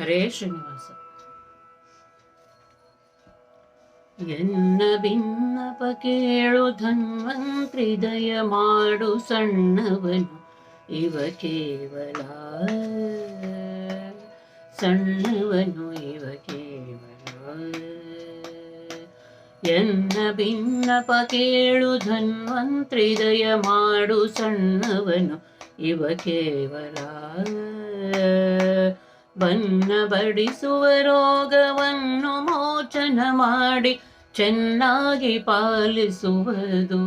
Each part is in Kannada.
ಹರೇ ಶ್ರೀನಿವಾಸ ಎನ್ನ ಭಿನ್ನಪ ಕೇಳು ಧನ್ವಂತ್ರಿ ದಯ ಮಾಡು ಸಣ್ಣವನು. ಇವ ಕೇವಲ ಸಣ್ಣವನು, ಇವ ಕೇವಲ. ಎನ್ನ ಭಿನ್ನಪ ಕೇಳು ಧನ್ವಂತ್ರಿ ದಯ ಮಾಡು ಸಣ್ಣವನು, ಇವ ಕೇವಲ ಬನ್ನ ಬಡಿಸುವ ರೋಗವನ್ನು ಮೋಚನ ಮಾಡಿ ಚೆನ್ನಾಗಿ ಪಾಲಿಸುವುದು.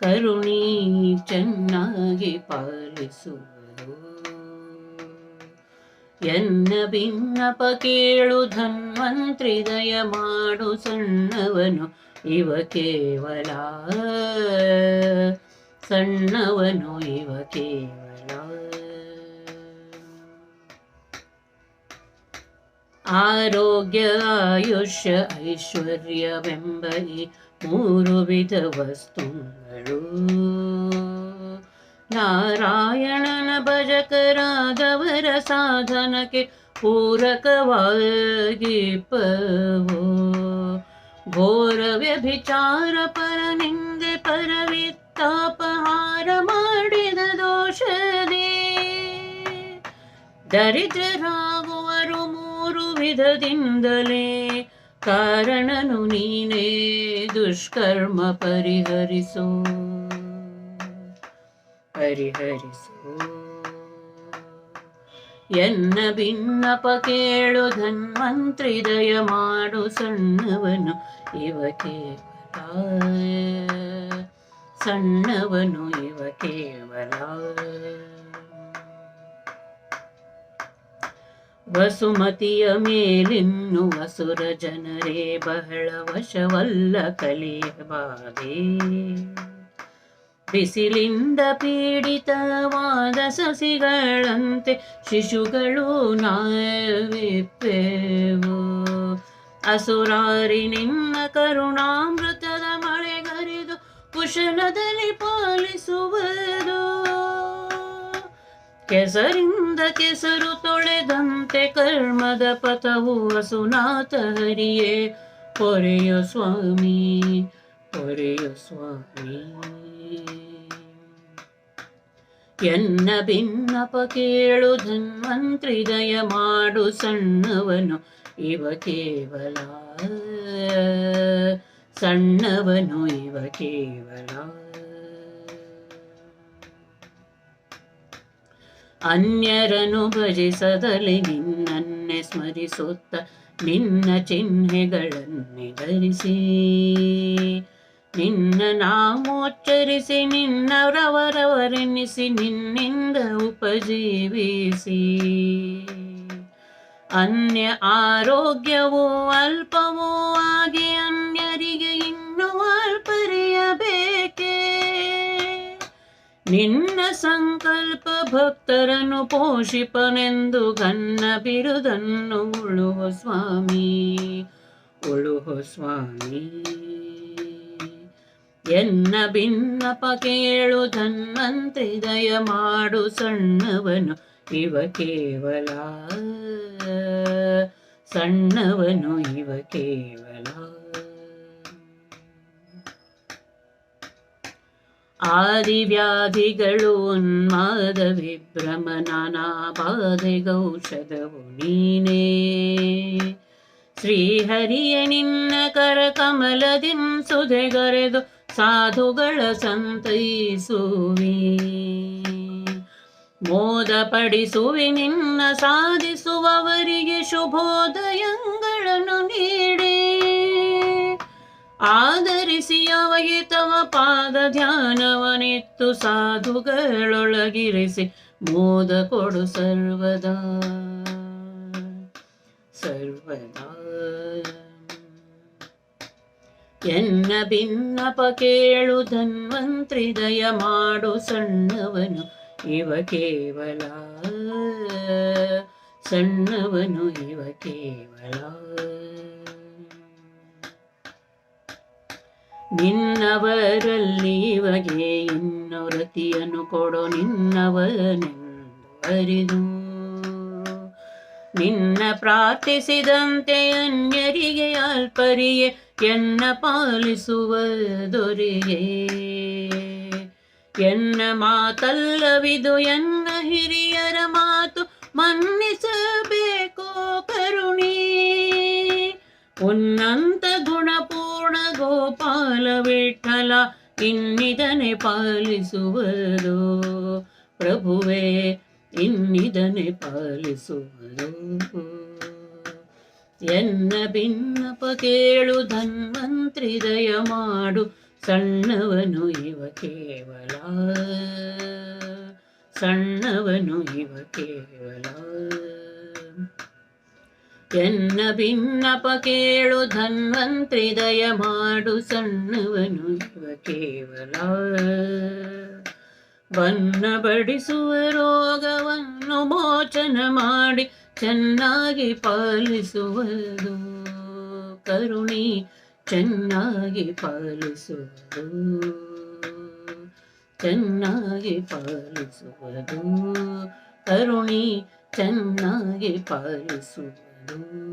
ಕರುಣಿ, ಚೆನ್ನಾಗಿ ಪಾಲಿಸುವುದು. ಎನ್ನ ಭಿನ್ನಪ ಕೇಳು ಧನ್ವಂತ್ರಿ ದಯ ಮಾಡು ಸಣ್ಣವನು, ಇವ ಕೇವಲ. ಸಣ್ಣವನು, ಇವ ಕೇವಲ. ಆರೋಗ್ಯ ಆಯುಷ್ಯ ಐಶ್ವರ್ಯವೆಂಬ ಈ ಮೂರು ವಿಧ ವಸ್ತುಗಳು ನಾರಾಯಣನ ಭಜಕರಾದವರ ಸಾಧನಕ್ಕೆ ಪೂರಕವಾಗಿಪ್ಪವು ಘೋರ ವ್ಯಭಿಚಾರ ಪರ ನಿಂದೆ ಪರವಿತ್ತಾಪಹಾರ ಮಾಡಿದ ದೋಷದೇ ದರಿದ್ರರಾಗುವರು ಮೂರು ವಿಧದಿಂದಲೇ ಕಾರಣನು ನೀನೇ ದುಷ್ಕರ್ಮ ಪರಿಹರಿಸು. ಪರಿಹರಿಸು. ಎನ್ನ ಭಿನ್ನಪ ಕೇಳು ಧನ್ವಂತ್ರಿ ದಯ ಮಾಡು ಸಣ್ಣವನು ಇವ ಕೇವಲ. ಸಣ್ಣವನು ಇವ ಕೇವಲ. ವಸುಮತಿಯ ಮೇಲಿನ್ನು ವಸುರ ಜನರೇ ಬಹಳ ವಶವಲ್ಲ ಕಲಿಯಬಾದೆ ಬಿಸಿಲಿಂದ ಪೀಡಿತವಾದ ಸಸಿಗಳಂತೆ ಶಿಶುಗಳು ನಾಯವಿಪ್ಪೆವು. ಅಸುರಾರಿ ನಿನ್ನ ಕರುಣಾಮೃತದ ಮಳೆಗರಿದು ಕುಶಲದಲ್ಲಿ ಪಾಲಿಸುವುದು ಕೆಸರಿಂದ ಕೆಸರು ತೊಳೆದಂತೆ ಕರ್ಮದ ಪಥವು ಅಸುನಾಥ ಹರಿಯೇ. ಪೊರೆಯ ಸ್ವಾಮಿ ಪೊರೆಯ ಸ್ವಾಮಿ. ಎನ್ನ ಭಿನ್ನಪ ಕೇಳು ಧನ್ವಂತ್ರಿ ದಯ ಮಾಡು ಸಣ್ಣವನು ಇವ ಕೇವಲ. ಸಣ್ಣವನು ಇವ ಕೇವಲ. ಅನ್ಯರನು ಭಜಿಸದಲ್ಲಿ ನಿನ್ನನ್ನೇ ಸ್ಮರಿಸುತ್ತ ನಿನ್ನ ಚಿಹ್ನೆಗಳನ್ನೇ ಧರಿಸಿ. ನಿನ್ನ ನಾಮೋಚ್ಚರಿಸಿ ನಿನ್ನವರವರೆನಿಸಿ ನಿನ್ನಿಂದ ಉಪಜೀವಿಸಿ. ಅನ್ಯ ಆರೋಗ್ಯವೂ ಅಲ್ಪವೂ ಆಗಿ ಅನ್ಯರಿಗೆ ನಿನ್ನ ಸಂಕಲ್ಪ ಭಕ್ತರನ್ನು ಪೋಷಿಪನೆಂದು ಕನ್ನ ಬಿರುದನ್ನು ಉಳುವ ಸ್ವಾಮಿ ಉಳುವ ಸ್ವಾಮಿ. ಎನ್ನ ಭಿನ್ನಪ ಕೇಳು ಧನ್ವಂತ್ರಿ ದಯ ಮಾಡು ಸಣ್ಣವನು, ಇವ ಕೇವಲ. ಸಣ್ಣವನು, ಇವ ಕೇವಲ. ಆದಿವ್ಯಾಧಿಗಳು ಉನ್ಮಾದ ವಿಭ್ರಮ ನಾನಾ ಬಾಧೆಗೌಷಧವು ನೀನೇ. ಶ್ರೀಹರಿಯ, ನಿನ್ನ ಕರ ಕಮಲದಿಂ ಸುಧೆಗರೆದು ಸಾಧುಗಳ ಸಂತೈಸುವಿ. ಮೋದ ಪಡಿಸುವಿ ನಿನ್ನ ಸಾಧಿಸುವವರಿಗೆ ಶುಭೋದಯಗಳನ್ನು ಆಧರಿಸಿ ಅವಗೆ ತವ ಪಾದ ಧ್ಯಾನವನಿತ್ತು ಸಾಧುಗಳೊಳಗಿರಿಸಿ ಮೋದ ಕೊಡು ಸರ್ವದಾ. ಸರ್ವದಾ. ಎನ್ನ ಭಿನ್ನಪ ಕೇಳು ಧನ್ವಂತ್ರಿ ದಯ ಮಾಡು ಸಣ್ಣವನು ಇವ ಕೇವಲ. ಸಣ್ಣವನು ಇವ ಕೇವಲ. ನಿನ್ನವರಲ್ಲಿ ಇವಗೆ ಇನ್ನೊರತಿಯನ್ನು ಕೊಡು ನಿನ್ನವನೆಂದು ಅರಿದು ನಿನ್ನ ಪ್ರಾರ್ಥಿಸಿದಂತೆ ಅನ್ಯರಿಗೆ ಅಲ್ಪರಿಗೆ ಎನ್ನ ಪಾಲಿಸುವ ದೊರೆಯೇ ಎನ್ನ ಮಾತಲ್ಲವಿದು, ಎನ್ನ ಹಿರಿಯರ ಮಾತು ಮನ್ನಿಸಬೇಕೋ ಕರುಣಿ. ಉನ್ನಂತ ಗುಣಪೂರ್ಣ ಗೋಪಾಲ ವಿಠಲ ಇನ್ನಿದನೆ ಪಾಲಿಸುವುದು? ಪ್ರಭುವೇ, ಇನ್ನಿದನೆ ಪಾಲಿಸುವುದು? ಎನ್ನ ಭಿನ್ನಪ ಕೇಳು ಧನ್ವಂತ್ರಿ ದಯ ಮಾಡು, ಸಣ್ಣವನು ಇವ ಕೇವಲ. ಸಣ್ಣವನು ಇವ ಕೇವಲ. ಎನ್ನ ಭಿನ್ನಪ ಕೇಳು ಧನ್ವಂತ್ರಿ ದಯ ಮಾಡು ಸಣ್ಣವನು ಕೇವಲ. ಬನ್ನ ಬಡಿಸುವ ರೋಗವನ್ನು ಮೋಚನ ಮಾಡಿ ಚೆನ್ನಾಗಿ ಪಾಲಿಸುವುದು. ಕರುಣಿ ಚೆನ್ನಾಗಿ ಪಾಲಿಸುವುದು. ಚೆನ್ನಾಗಿ ಪಾಲಿಸುವುದು. ಕರುಣಿ ಚೆನ್ನಾಗಿ ಪಾಲಿಸುವುದು. Mm.